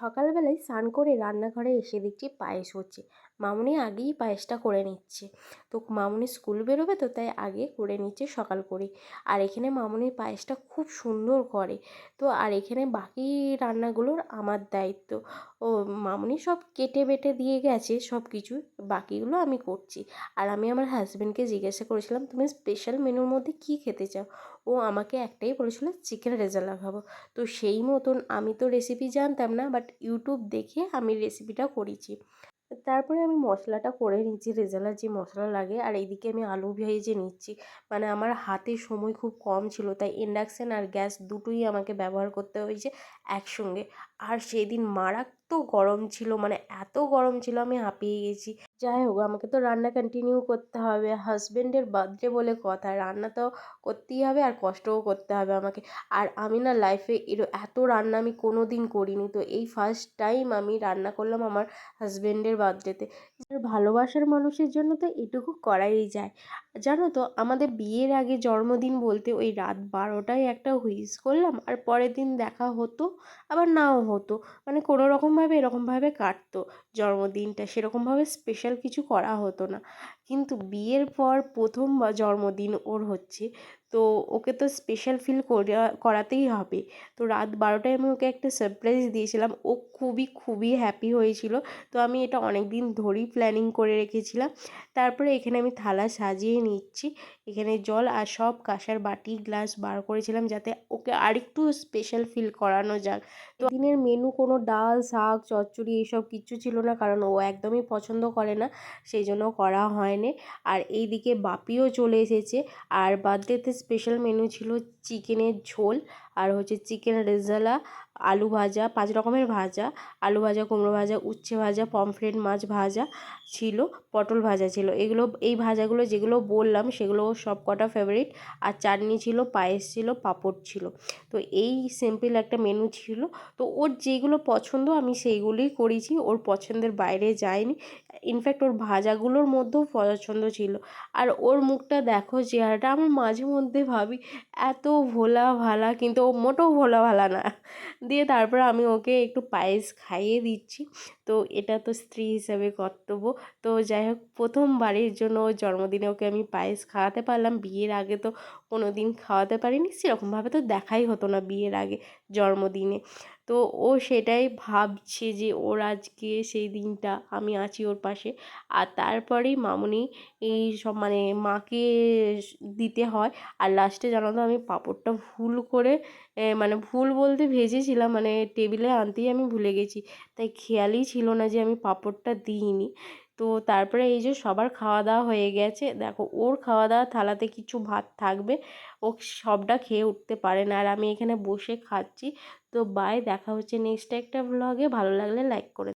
সকালবেলায় স্নান করে রান্নাঘরে এসে দেখছি পায়েস হচ্ছে। মামুনি আগেই পায়েসটা করে নিচ্ছে। তো মামুনি স্কুল বেরোবে তো, তাই আগে করে নিচ্ছে, সকাল করে আর এখানে মামুনি পায়েসটা খুব সুন্দর করে। তো আর এখানে বাকি রান্নাগুলোর আমার দায়িত্ব। ও মামুনি সব কেটে বেটে দিয়ে গেছে, সব কিছু। বাকিগুলো আমি করছি। আর আমি আমার হাজব্যান্ডকে জিজ্ঞাসা করেছিলাম, তুমি স্পেশাল মেনুর মধ্যে কী খেতে চাও? ও আমাকে একটাই বলেছিলো চিকেন রেজালা খাব। তো সেই মতন আমি তো রেসিপি জানতাম না বাট ইউটিউব দেখে আমি রেসিপিটা করেছি। তারপরে আমি মশলাটা করে নিচ্ছি রেজালার যে মশলা লাগে। আর এইদিকে আমি আলু ভেজে নিচ্ছি। মানে আমার হাতে সময় খুব কম ছিল, তাই ইন্ডাকশান আর গ্যাস দুটোই আমাকে ব্যবহার করতে হয়েছে একসঙ্গে। আর সেই দিন মারাত্মক গরম ছিল মানে এত গরম ছিল আমি হাঁপিয়ে গেছি। যাই হোক, আমাকে তো রান্না কন্টিনিউ করতে হবে। হাজব্যান্ডের বার্থডে বলে কথা, রান্না তো করতেই হবে আর কষ্টও করতে হবে আমাকে। আর আমি না লাইফে এর এত রান্না আমি কোনো দিন করিনি, তো এই ফার্স্ট টাইম আমি রান্না করলাম আমার হাজব্যান্ডের বার্থডেতে ভালোবাসার মানুষের জন্য তো এটুকু করাই যায়। জানো তো, আমাদের বিয়ের আগে জন্মদিন বলতে ওই রাত বারোটায় একটা হুইস করলাম, আর পরের দিন দেখা হতো, আবার নাও হতো। মানে কোনো রকমভাবে এরকমভাবে কাটতো। জন্মদিনটা সেরকমভাবে স্পেশাল কিছু করা হতো না। কিন্তু বিয়ের পর প্রথম জন্মদিন ওর হচ্ছে। তো ওকে তো স্পেশাল ফিল করা করাতেই হবে। তো রাত বারোটায় আমি ওকে একটা সারপ্রাইজ দিয়েছিলাম। ও খুবই খুবই হ্যাপি হয়েছিল। তো আমি এটা অনেক দিন ধরেই প্ল্যানিং করে রেখেছিলাম। তারপরে এখানে আমি থালা সাজিয়ে নিচ্ছি। এখানে জল আর সব কাঁসার বাটি, গ্লাস বার করেছিলাম যাতে ওকে আরেকটু স্পেশাল ফিল করানো যাক। তো দিনের মেনু কোনো ডাল, শাক, চচ্চড়ি এইসব কিচ্ছু ছিল না কারণ ও একদমই পছন্দ করে না, সেই জন্য করা হয়নি। আর এইদিকে বাপিও চলে এসেছে। আর বার্থডেতে স্পেশাল মেনু ছিল চিকেনের ঝোল আর হচ্ছে চিকেন রেজালা, আলু ভাজা, পাঁচ রকমের ভাজা, আলু ভাজা, কুমড়ো ভাজা, উচ্ছে ভাজা, পমফ্রেট মাছ ভাজা ছিল, পটল ভাজা ছিল। এগুলো, এই ভাজাগুলো যেগুলো বললাম সেগুলো সব কটা ফেভারিট আর চাটনি ছিল, পায়েস ছিল, পাঁপড় ছিল। তো এই সিম্পল একটা মেনু ছিল। তো ওর যেগুলো পছন্দ আমি সেইগুলোই করেছি। ওর পছন্দের বাইরে যায়নি। ইনফ্যাক্ট ওর ভাজাগুলোর মধ্যেও পছন্দ ছিল। আর ওর মুখটা দেখো, চেহারাটা, আমার মাঝে মধ্যে ভাবি, এত ভোলা ভালা কিন্তু মোটেও ভোলা ভালা না। দিয়ে তারপর আমি ওকে একটু পায়েস খাইয়ে দিচ্ছি। তো এটা তো স্ত্রী হিসাবে কর্তব্য। তো যাই হোক প্রথমবারের জন্য ওর জন্মদিনে ওকে আমি পায়েস খাওয়াতে পারলাম। বিয়ের আগে তো কোনো দিন খাওয়াতে পারিনি। সেরকমভাবে তো দেখাই হতো না বিয়ের আগে জন্মদিনে। তো ও সেটাই ভাবছে যে ওর আজকে সেই দিনটা আমি আছি ওর পাশে। আর তারপরেই মামনি এই সব মানে মাকে দিতে হয়। আর লাস্টে জানো তো আমি পাঁপড়টা ভুল করে মানে ভুল বলতে ভেজেছিলাম মানে টেবিলে আনতেই আমি ভুলে গেছি। তাই খেয়ালই ছিল না যে আমি পাঁপড়টা দিইনি। তো তারপরে এই যে সবার খাওয়া দাওয়া হয়ে গেছে। দেখো, ওর খাওয়া দাওয়া থালাতে কিছু ভাত থাকবে। ও সবটা খেয়ে উঠতে পারে না। আর আমি এখানে বসে খাচ্ছি। তো বাই দেখা হচ্ছে নেক্সট একটা ব্লগে ভালো লাগলে লাইক করে